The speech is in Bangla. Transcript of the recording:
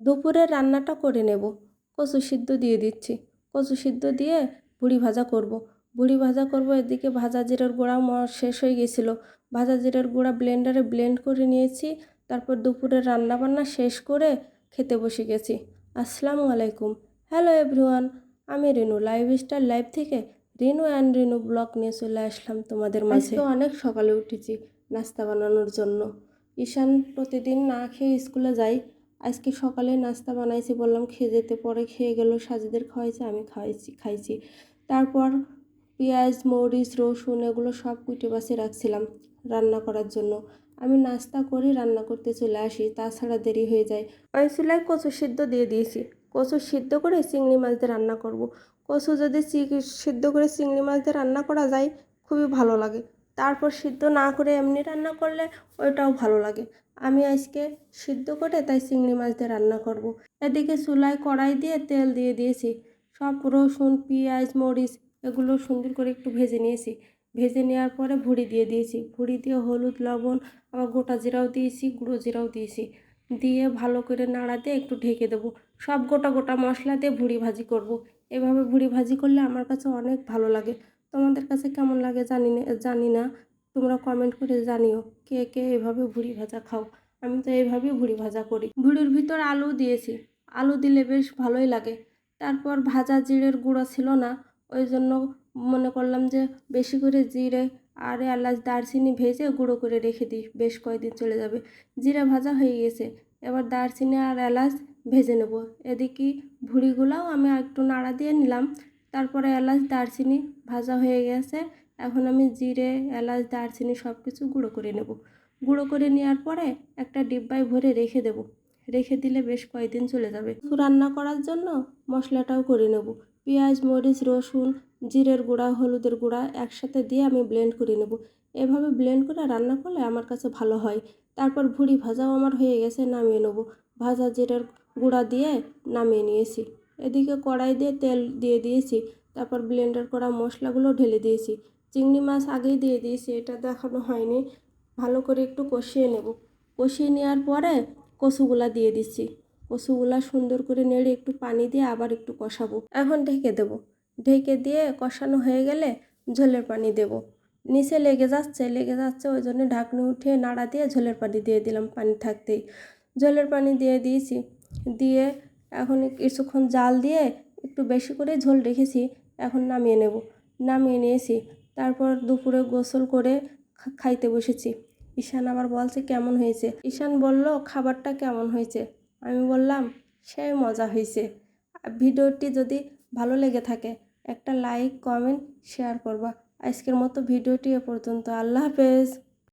দুপুরের রান্নাটা করে নেব। কচু সিদ্ধ দিয়ে দিচ্ছি। কচু সিদ্ধ দিয়ে বুড়ি ভাজা করব। বুড়ি ভাজা করব, এদিকে ভাজা জিরার গুঁড়া শেষ হয়ে গেছিল। ভাজা জিরার গুঁড়া ব্লেন্ডারে ব্লেন্ড করে নিয়েছি। তারপর দুপুরের রান্না বান্না শেষ করে খেতে বসে গেছি। আসসালামু আলাইকুম। হ্যালো এভরিওয়ান আমি রেনু লাইভ স্টাইল লাইভ থেকে রেনু অ্যান্ড রেনু ব্লগ নিয়ে চলে আসলাম তোমাদের মাঝে। আজকে অনেক সকালে উঠেছি নাস্তা বানানোর জন্য। ঈশান প্রতিদিন না খেয়ে স্কুলে যায়। আজকে সকালে নাস্তা বানাইছি, বললাম খেয়ে যেতে, পরে খেয়ে গেল, সাজিদের খাওয়াইছে, আমি খাওয়াইছি খাইছি। তারপর পেঁয়াজ, মরিচ, রসুন এগুলো সব কুটে বাছে রাখছিলাম রান্না করার জন্য। আমি নাস্তা করে রান্না করতে চলে আসি, তাছাড়া দেরি হয়ে যায়। ওই চুলায় কচু সিদ্ধ দিয়ে দিয়েছি। কচু সিদ্ধ করে চিংড়ি মাছ দিয়ে রান্না করব। কচু যদি সিদ্ধ করে চিংড়ি মাছ দিয়ে রান্না করা যায়, খুবই ভালো লাগে। তারপর সিদ্ধ না করে এমনি রান্না করলে ওইটাও ভালো লাগে। আমি আজকে সিদ্ধ করে তাই চিংড়ি মাছ দিয়ে রান্না করব। এদিকে চুলায় কড়াই দিয়ে তেল দিয়ে দিয়েছি। সব রসুন, পেঁয়াজ, মরিচ এগুলো সুন্দর করে একটু ভেজে নিয়েছি। ভেজে নেওয়ার পরে ভুড়ি দিয়ে দিয়েছি। ভুড়ি দিয়ে হলুদ, লবণ আবার গোটা জিরাও দিয়েছি, গুঁড়ো জিরাও দিয়েছি। দিয়ে ভালো করে নাড়া দিয়ে একটু ঢেকে দেবো। সব গোটা গোটা মশলা দিয়ে ভুড়ি ভাজি করব। এভাবে ভুড়ি ভাজি করলে আমার কাছে অনেক ভালো লাগে। তোমাদের কাছে কেমন লাগে জানি না জানি না। তোমরা কমেন্ট করে জানিও কে কে এভাবে ভুড়ি ভাজা খাও। আমি তো এইভাবেই ভুড়ি ভাজা করি। ভুড়ির ভিতর আলু দিয়েছি। আলু দিলে বেশ ভালোই লাগে। তারপর ভাজা জিরের গুঁড়ো ছিল না, ওই জন্য মনে করলাম যে বেশি করে জিরে আর এলাচ, দারচিনি ভেজে গুঁড়ো করে রেখে দিই, বেশ কয়েকদিন চলে যাবে। জিরে ভাজা হয়ে গেছে। এবার দারচিনি আর এলাচ ভেজে নেব। এদিকে ভুড়িগুলাও আমি একটু নাড়া দিয়ে নিলাম। তারপরে এলাচ, দারচিনি ভাজা হয়ে গেছে। এখন আমি জিরে, এলাচ, দারচিনি সব কিছু গুঁড়ো করে নেব। গুঁড়ো করে নেওয়ার পরে একটা ডিব্বায় ভরে রেখে দেব। রেখে দিলে বেশ কয়েকদিন চলে যাবে। রান্না করার জন্য মশলাটাও করে নেব। পেঁয়াজ, মরিচ, রসুন, জিরের গুঁড়া, হলুদের গুঁড়া একসাথে দিয়ে আমি ব্লেন্ড করে নেব। এভাবে ব্লেন্ড করে রান্না করলে আমার কাছে ভালো হয়। তারপর ভুড়ি ভাজাও আমার হয়ে গেছে, নামিয়ে নেব। ভাজা জিরের গুঁড়া দিয়ে নামিয়ে নিয়েছি। এদিকে কড়াই দিয়ে তেল দিয়ে দিয়েছি, তারপর ব্লেন্ডার করা মশলাগুলো ঢেলে দিয়েছি। চিংড়ি মাছ আগেই দিয়ে দিয়েছি, এটা দেখানো হয়নি। ভালো করে একটু কষিয়ে নেব। কষিয়ে নেওয়ার পরে কচুগুলা দিয়ে দিচ্ছি। কচুগুলা সুন্দর করে নেড়ে একটু পানি দিয়ে আবার একটু কষাবো। এখন ঢেকে দেবো। ঢেকে দিয়ে কষানো হয়ে গেলে ঝোলের পানি দেব। নিচে লেগে যাচ্ছে লেগে যাচ্ছে, ওই জন্য ঢাকনি উঠিয়ে নাড়া দিয়ে ঝোলের পানি দিয়ে দিলাম পানি থাকতেই। ঝোলের পানি দিয়ে দিয়েছি। দিয়ে এখন কিছুক্ষণ জাল দিয়ে একটু বেশি করে ঝোল রেখেছি, এখন নামিয়ে নেব। নামিয়ে নিয়েছি। তারপর দুপুরে গোসল করে খাইতে বসেছি। ঈশান আবার বলছে, কেমন হয়েছে? ঈশান বলল, খাবারটা কেমন হয়েছে? আমি বললাম সে মজা হয়েছে। ভিডিওটি যদি ভালো লেগে থাকে, একটা লাইক, কমেন্ট, শেয়ার করবা। আজকের মতো ভিডিওটি এ পর্যন্ত। আল্লাহ হাফেজ।